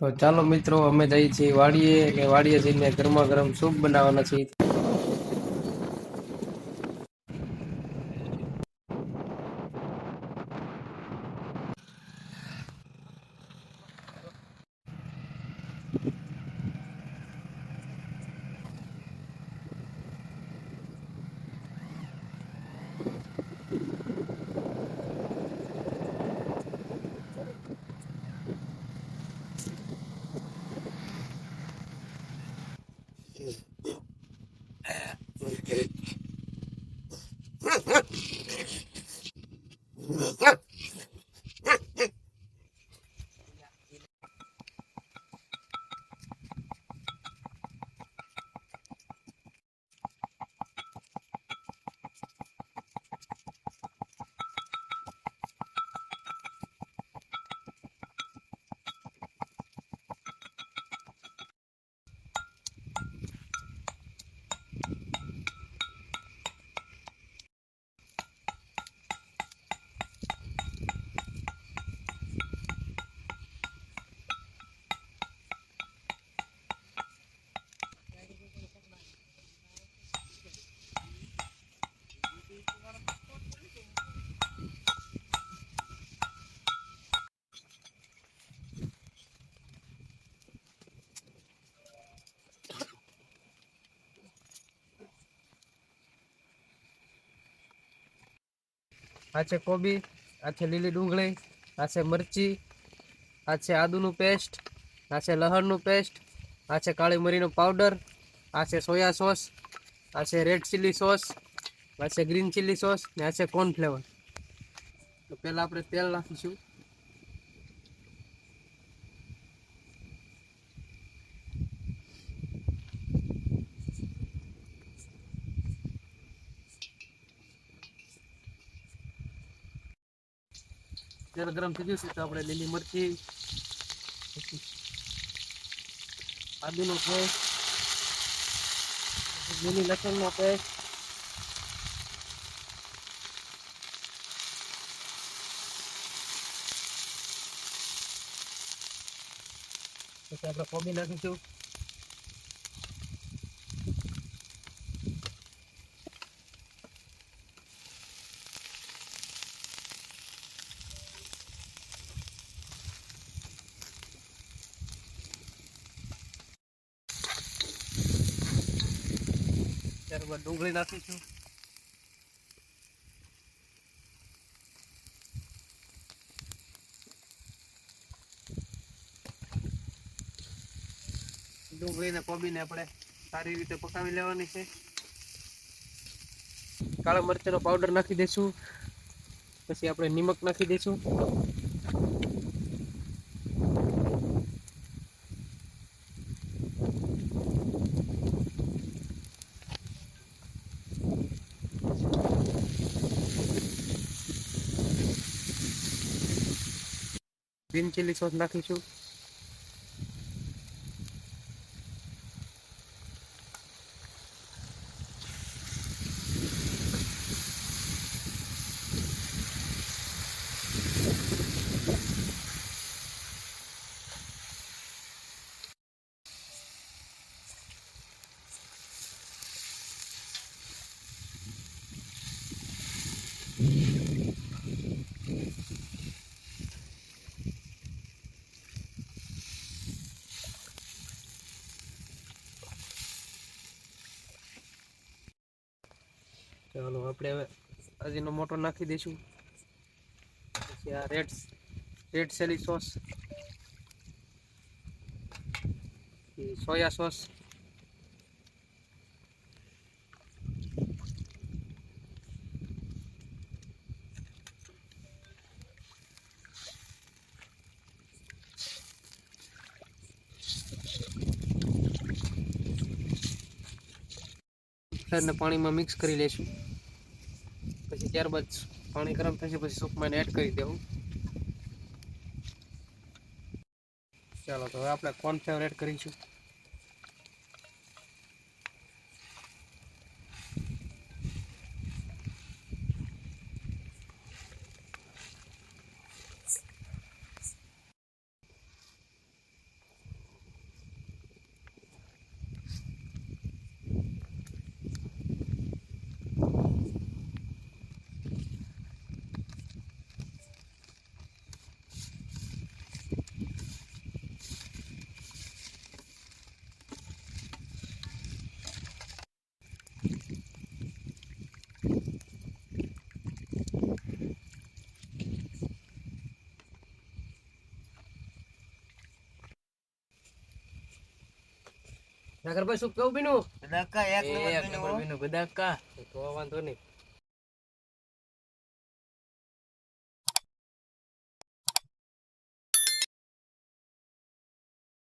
તો ચાલો મિત્રો, અમે જઈએ છીએ વાડીએ અને વાડીએ જઈને ગરમા ગરમ સૂપ બનાવવાના છીએ. is આ છે કોબી આ છે લીલી ડુંગળી આ છે મરચી આ છે આદુનું પેસ્ટ આ છે લહણનું પેસ્ટ આ છે કાળી મરીનો પાવડર આ છે સોયા સોસ આ છે રેડ ચીલી સોસ આ છે ગ્રીન ચીલી સોસ ને આ છે કોર્નફ્લેવર તો પહેલાં આપણે તેલ નાખીશું તેલ ગરમ થઈ ગયું તો આપણે લીલી મરચી, આદુનો પેસ્ટ, લીલી લસણનો પેસ્ટ, પછી આપણે કોબી નાખીશું. ત્યારબાદ ડુંગળી નાખીશું ડુંગળીને કોબીને આપણે સારી રીતે પકાવી લેવાની છે. કાળા મરચાંનો પાવડર નાખી દઈશું. પછી આપણે નિમક નાખી દઈશું. ગ્રીન ચીલી સોસ નાખીશું. ચાલો આપણે હવે અજીનો મોટો નાખી દઈશું. પછી આ red red chilli sauce soya sauce ને પાણીમાં મિક્સ કરી લઈશું. પછી ત્યારબાદ પાણી ગરમ થશે, પછી સૂપમાં એડ કરી દેવું. ચાલો, તો હવે આપણે કોર્નફ્લેવર એડ કરીશું. નાગરભાઈ શું કેવું બીનું? એક નંબર બીનું ગદાકા તો વાંધો નહીં.